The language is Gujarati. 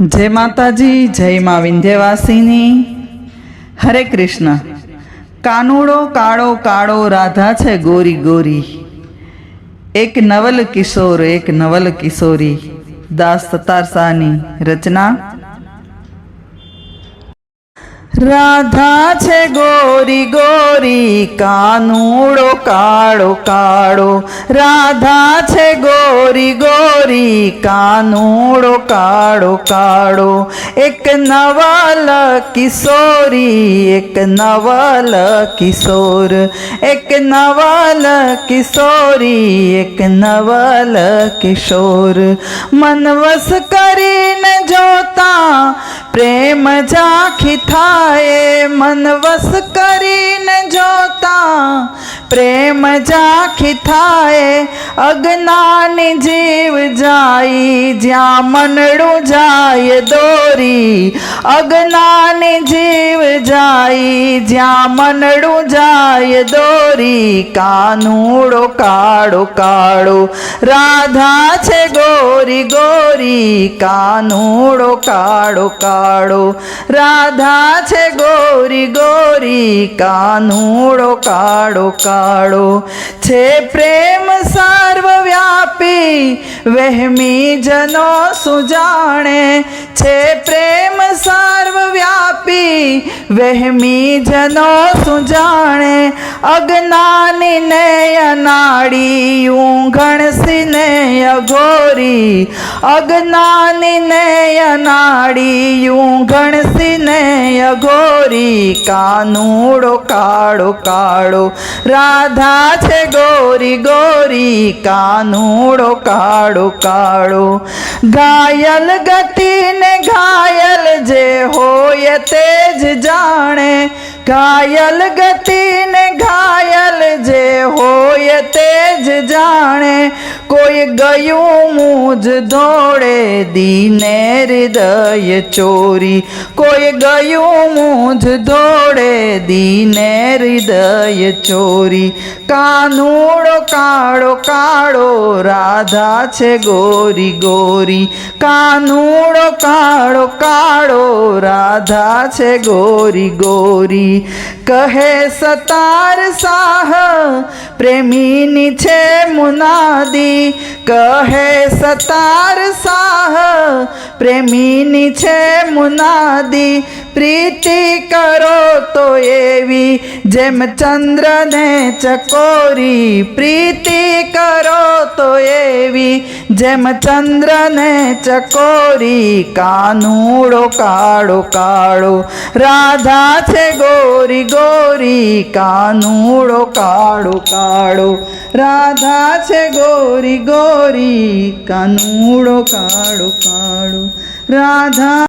જય માતાજી, જય મા વિંધ્યવાસીની. હરે કૃષ્ણ. કાનુડો કાળો કાળો રાધા છે ગોરી ગોરી. એક નવલ કિશોર, એક નવલ કિશોરી. દાસ સતારસાની રચના રાધા છે ગોરી ગોરી, કાનુડો કાળો કાળો. રાધા છે ગોરી ગોરી, કાનુડો કાળો કાળો. એક નવલ કિશોરી એક નવલ કિશોર એક નવલ કિશોરી એક નવલ કિશોર મનવસ કરીને જોતા, પ્રેમ आए मन वस करी न जोता। પ્રેમ જાખી થાય, અજ્ઞાન જીવ જાય, જ્યાં મનડું જાય દોરી. અજ્ઞાન જીવ જાય, જ્યાં મનડું જાય દોરી. કાનુડો કાળો કાળો, રાધા છે ગોરી ગોરી. કાનુડો કાળો કાળો, રાધા છે ગોરી ગોરી. કાનુડો કાળો કાળો છે પ્રેમ સર્વવ્યાપી, વહેમી જનો સુજાણે છે પ્રેમ સર્વવ્યાપી, વહેમી જનો સુજાણે, અજ્ઞાની ને અનાડી ઊંઘણસી ને અઘોરી, અજ્ઞાની ને અનાડી ઊંઘણસી ને અઘોરી, કાનુડો કાળો કાળો રાધા છે ગોરી ગોરી, કાનુડો કાળો કાળો. ઘાયલ ગતિને ઘાયલ જે હોય તે જ જાણે. ઘાયલ ગતિને ગયું મુજ દોડે દીને હૃદય ચોરી. કોઈ ગયું મુજ દોડે દીને હૃદય ચોરી. કાનુડો કાળો કાળો રાધા છે ગોરી ગોરી. કાનુડો કાળો કાળો રાધા છે ગોરી ગોરી. કહે સતાર સાહ, પ્રેમીની છે મુનાદી. કહે સતાર સાહ, પ્રેમીની છે મુનાદી. પ્રીતિ કરો તો એવી, જેમ ચંદ્રને ચકોરી. પ્રીતિ કરો તો એવી, જેમ ચંદ્રને ચકોરી. કાનુડો કાળો કાળો રાધા છે ગોરી ગોરી, કાનુડો કાળો કાળો. રાધા છે ગોરી ગોરી, કાનુડો કાળો કાળો. રાધા